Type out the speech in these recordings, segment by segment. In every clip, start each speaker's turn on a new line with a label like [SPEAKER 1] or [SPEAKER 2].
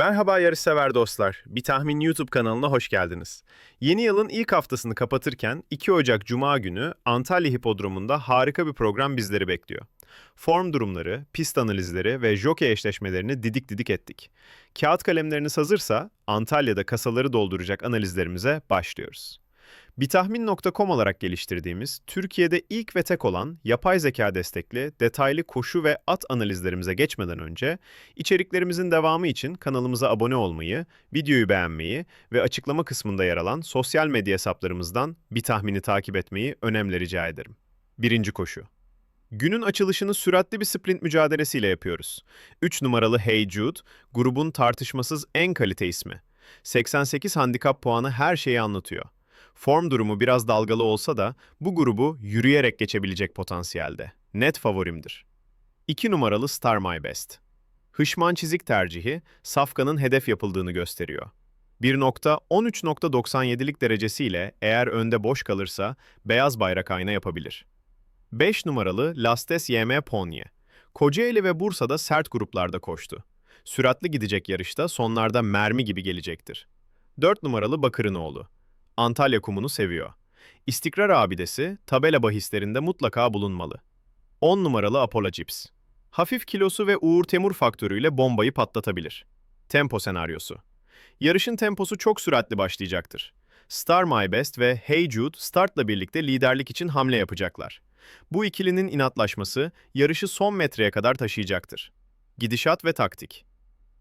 [SPEAKER 1] Merhaba yarışsever dostlar. Bir Tahmin YouTube kanalına hoş geldiniz. Yeni yılın ilk haftasını kapatırken 2 Ocak Cuma günü Antalya Hipodromu'nda harika bir program bizleri bekliyor. Form durumları, pist analizleri ve jockey eşleşmelerini didik didik ettik. Kağıt kalemleriniz hazırsa Antalya'da kasaları dolduracak analizlerimize başlıyoruz. Bitahmin.com olarak geliştirdiğimiz, Türkiye'de ilk ve tek olan yapay zeka destekli detaylı koşu ve at analizlerimize geçmeden önce içeriklerimizin devamı için kanalımıza abone olmayı, videoyu beğenmeyi ve açıklama kısmında yer alan sosyal medya hesaplarımızdan Bitahmin'i takip etmeyi önemli rica ederim. Birinci koşu. Günün açılışını süratli bir sprint mücadelesiyle yapıyoruz. 3 numaralı Hey Jude, grubun tartışmasız en kalite ismi. 88 handikap puanı her şeyi anlatıyor. Form durumu biraz dalgalı olsa da bu grubu yürüyerek geçebilecek potansiyelde. Net favorimdir. 2 numaralı Star My Best. Hışman çizik tercihi Safkan'ın hedef yapıldığını gösteriyor. 1.13.97'lik derecesiyle eğer önde boş kalırsa beyaz bayrak ayna yapabilir. 5 numaralı Lastes YM Ponye. Kocaeli ve Bursa'da sert gruplarda koştu. Süratli gidecek yarışta sonlarda mermi gibi gelecektir. 4 numaralı Bakırınoğlu. Antalya kumunu seviyor. İstikrar abidesi tabela bahislerinde mutlaka bulunmalı. 10 numaralı Apollo Cips. Hafif kilosu ve Uğur Temur faktörüyle bombayı patlatabilir. Tempo senaryosu. Yarışın temposu çok süratli başlayacaktır. Star My Best ve Hey Jude startla birlikte liderlik için hamle yapacaklar. Bu ikilinin inatlaşması yarışı son metreye kadar taşıyacaktır. Gidişat ve taktik.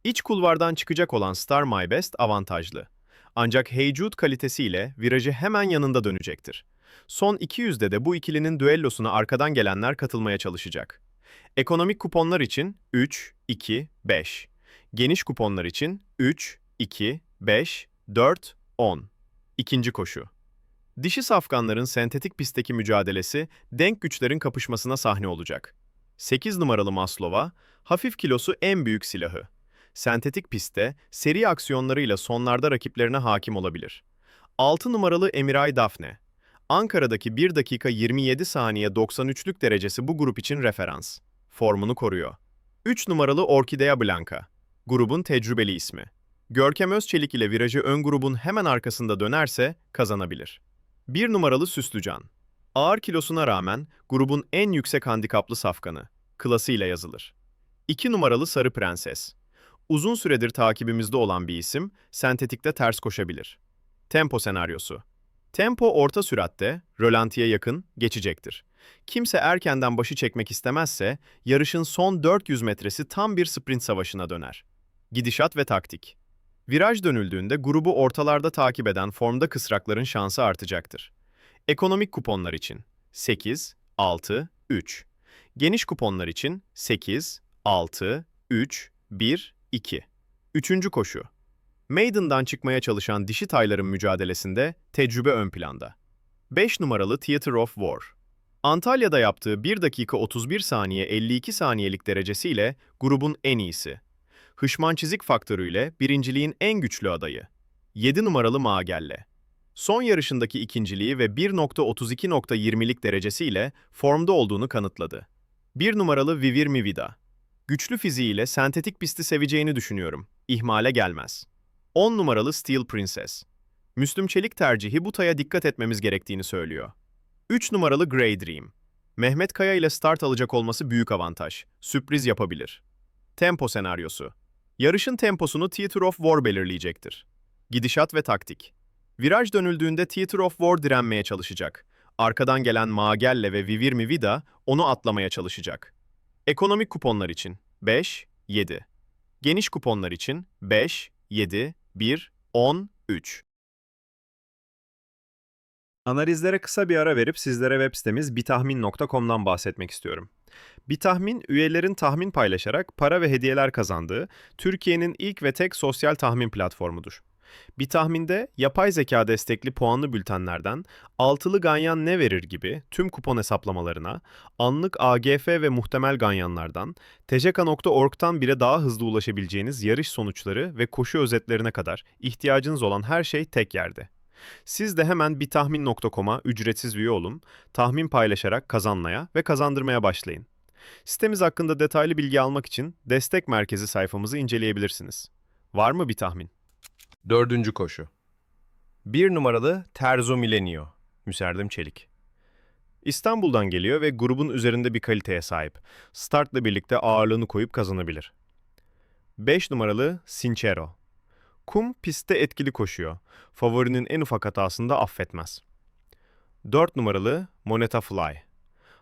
[SPEAKER 1] İç kulvardan çıkacak olan Star My Best avantajlı. Ancak Hey Jude kalitesiyle virajı hemen yanında dönecektir. Son 200'de de bu ikilinin düellosuna arkadan gelenler katılmaya çalışacak. Ekonomik kuponlar için 3, 2, 5. Geniş kuponlar için 3, 2, 5, 4, 10. İkinci koşu. Dişi safkanların sentetik pistteki mücadelesi denk güçlerin kapışmasına sahne olacak. 8 numaralı Maslova, hafif kilosu en büyük silahı. Sentetik pistte seri aksiyonlarıyla sonlarda rakiplerine hakim olabilir. 6 numaralı Emiray Dafne. Ankara'daki 1 dakika 27 saniye 93'lük derecesi bu grup için referans. Formunu koruyor. 3 numaralı Orkidea Blanca. Grubun tecrübeli ismi. Görkem Özçelik ile virajı ön grubun hemen arkasında dönerse kazanabilir. 1 numaralı Süslücan. Ağır kilosuna rağmen grubun en yüksek handikaplı safkanı. Klasıyla yazılır. 2 numaralı Sarı Prenses. Uzun süredir takibimizde olan bir isim, sentetikte ters koşabilir. Tempo senaryosu. Tempo orta süratte, rölantiye yakın, geçecektir. Kimse erkenden başı çekmek istemezse, yarışın son 400 metresi tam bir sprint savaşına döner. Gidişat ve taktik. Viraj dönüldüğünde grubu ortalarda takip eden formda kısrakların şansı artacaktır. Ekonomik kuponlar için 8, 6, 3. Geniş kuponlar için 8, 6, 3, 1, 2. Üçüncü koşu. Maiden'dan çıkmaya çalışan dişi tayların mücadelesinde tecrübe ön planda. 5 numaralı Theater of War. Antalya'da yaptığı 1 dakika 31 saniye 52 saniyelik derecesiyle grubun en iyisi. Hışman çizik faktörüyle birinciliğin en güçlü adayı. 7 numaralı Magelle. Son yarışındaki ikinciliği ve 1.32.20'lik derecesiyle formda olduğunu kanıtladı. 1 numaralı Vivir Mivida. Güçlü fiziğiyle sentetik pisti seveceğini düşünüyorum. İhmale gelmez. 10 numaralı Steel Princess. Müslüm Çelik tercihi bu taya dikkat etmemiz gerektiğini söylüyor. 3 numaralı Grey Dream. Mehmet Kaya ile start alacak olması büyük avantaj. Sürpriz yapabilir. Tempo senaryosu. Yarışın temposunu Theater of War belirleyecektir. Gidişat ve taktik. Viraj dönüldüğünde Theater of War direnmeye çalışacak. Arkadan gelen Magelle ve Vivir Mivida onu atlamaya çalışacak. Ekonomik kuponlar için 5, 7. Geniş kuponlar için 5, 7, 1, 10, 3. Analizlere kısa bir ara verip sizlere web sitemiz bitahmin.com'dan bahsetmek istiyorum. Bitahmin, üyelerin tahmin paylaşarak para ve hediyeler kazandığı Türkiye'nin ilk ve tek sosyal tahmin platformudur. Bir tahminde yapay zeka destekli puanlı bültenlerden altılı ganyan ne verir gibi tüm kupon hesaplamalarına, anlık AGF ve muhtemel ganyanlardan, tejeka.org'tan bile daha hızlı ulaşabileceğiniz yarış sonuçları ve koşu özetlerine kadar ihtiyacınız olan her şey tek yerde. Siz de hemen bitahmin.com'a ücretsiz üye olun, tahmin paylaşarak kazanmaya ve kazandırmaya başlayın. Sitemiz hakkında detaylı bilgi almak için destek merkezi sayfamızı inceleyebilirsiniz. Var mı bir tahmin?
[SPEAKER 2] Dördüncü koşu.
[SPEAKER 1] Bir numaralı Terzo Milenio, Müserdim Çelik. İstanbul'dan geliyor ve grubun üzerinde bir kaliteye sahip. Startla birlikte ağırlığını koyup kazanabilir. 5 numaralı Sincero. Kum pistte etkili koşuyor. Favorinin en ufak hatasını da affetmez. 4 numaralı Moneta Fly.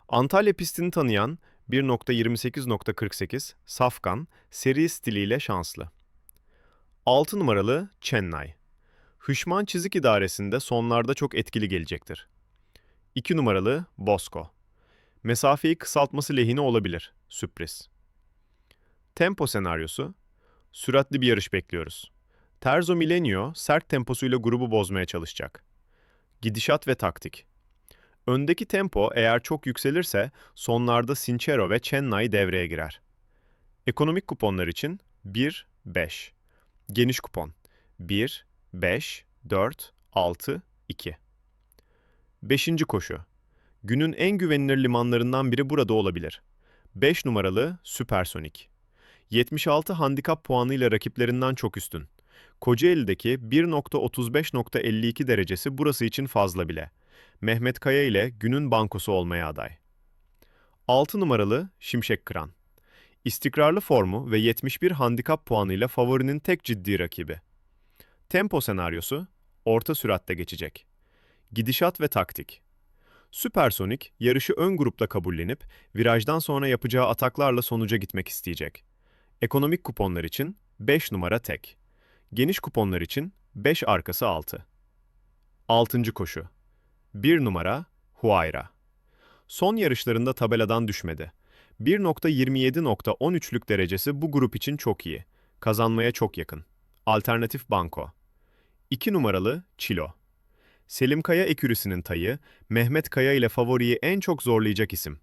[SPEAKER 1] Antalya pistini tanıyan 1.28.48 Safkan seri stiliyle şanslı. 6 numaralı Chennai. Hışman çizik idaresinde sonlarda çok etkili gelecektir. 2 numaralı Bosco. Mesafeyi kısaltması lehine olabilir. Sürpriz. Tempo senaryosu. Süratli bir yarış bekliyoruz. Terzo Milenio sert temposuyla grubu bozmaya çalışacak. Gidişat ve taktik. Öndeki tempo eğer çok yükselirse sonlarda Sincero ve Chennai devreye girer. Ekonomik kuponlar için 1-5. Geniş kupon 1, 5, 4, 6, 2. Beşinci koşu. Günün en güvenilir limanlarından biri burada olabilir. 5 numaralı Süpersonik. 76 handikap puanıyla rakiplerinden çok üstün. Kocaeli'deki 1.35.52 derecesi burası için fazla bile. Mehmet Kaya ile günün bankosu olmaya aday. 6 numaralı Şimşek Kıran. İstikrarlı formu ve 71 handikap puanıyla favorinin tek ciddi rakibi. Tempo senaryosu orta süratte geçecek. Gidişat ve taktik. Süpersonik yarışı ön grupta kabullenip virajdan sonra yapacağı ataklarla sonuca gitmek isteyecek. Ekonomik kuponlar için 5 numara tek. Geniş kuponlar için 5 arkası 6. 6. koşu. 1 numara Huayra. Son yarışlarında tabeladan düşmedi. 1.27.13'lük derecesi bu grup için çok iyi. Kazanmaya çok yakın. Alternatif banko. 2 numaralı Çilo. Selim Kaya ekürüsünün tayı, Mehmet Kaya ile favoriyi en çok zorlayacak isim.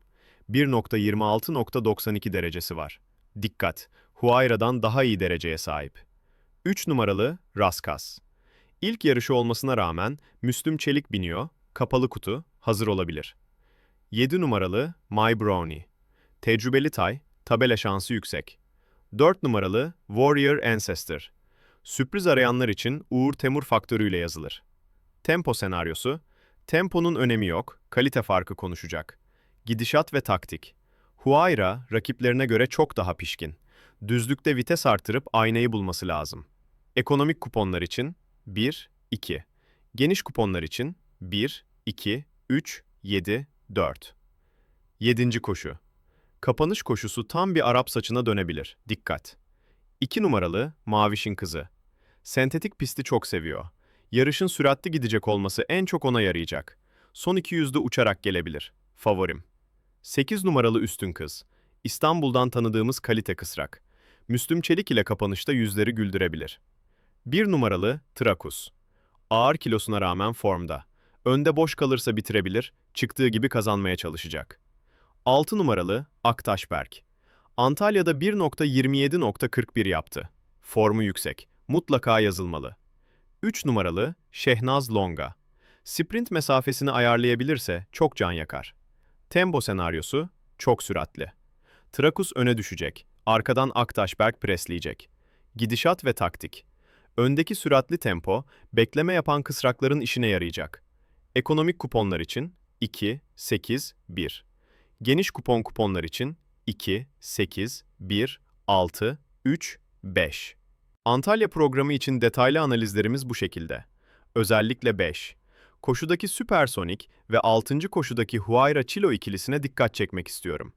[SPEAKER 1] 1.26.92 derecesi var. Dikkat! Huayra'dan daha iyi dereceye sahip. 3 numaralı Raskas. İlk yarışı olmasına rağmen Müslüm Çelik biniyor, kapalı kutu, hazır olabilir. 7 numaralı My Brownie. Tecrübeli tay, tabela şansı yüksek. 4 numaralı Warrior Ancestor. Sürpriz arayanlar için Uğur Temur faktörüyle yazılır. Tempo senaryosu, temponun önemi yok, kalite farkı konuşacak. Gidişat ve taktik. Huayra rakiplerine göre çok daha pişkin. Düzlükte vites artırıp aynayı bulması lazım. Ekonomik kuponlar için 1, 2. Geniş kuponlar için 1, 2, 3, 7, 4. 7. koşu. Kapanış koşusu tam bir Arap saçına dönebilir. Dikkat. 2 numaralı Maviş'in kızı. Sentetik pisti çok seviyor. Yarışın süratli gidecek olması en çok ona yarayacak. Son 200'de uçarak gelebilir. Favorim. 8 numaralı Üstün Kız. İstanbul'dan tanıdığımız kalite kısrak. Müslüm Çelik ile kapanışta yüzleri güldürebilir. 1 numaralı Trakus. Ağır kilosuna rağmen formda. Önde boş kalırsa bitirebilir, çıktığı gibi kazanmaya çalışacak. 6 numaralı Aktaşberk. Antalya'da 1.27.41 yaptı. Formu yüksek. Mutlaka yazılmalı. 3 numaralı Şehnaz Longa. Sprint mesafesini ayarlayabilirse çok can yakar. Tempo senaryosu çok süratli. Trakus öne düşecek. Arkadan Aktaşberk presleyecek. Gidişat ve taktik. Öndeki süratli tempo, bekleme yapan kısrakların işine yarayacak. Ekonomik kuponlar için 2, 8, 1. Geniş kupon kuponlar için 2, 8, 1, 6, 3, 5. Antalya programı için detaylı analizlerimiz bu şekilde. Özellikle 5. Koşudaki Süpersonik ve 6. koşudaki Huayra Çilo ikilisine dikkat çekmek istiyorum.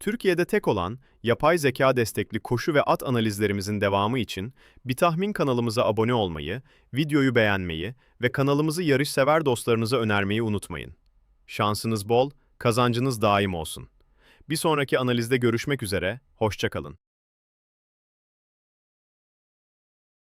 [SPEAKER 1] Türkiye'de tek olan yapay zeka destekli koşu ve at analizlerimizin devamı için bir tahmin kanalımıza abone olmayı, videoyu beğenmeyi ve kanalımızı yarışsever dostlarınıza önermeyi unutmayın. Şansınız bol, kazancınız daim olsun. Bir sonraki analizde görüşmek üzere, hoşçakalın.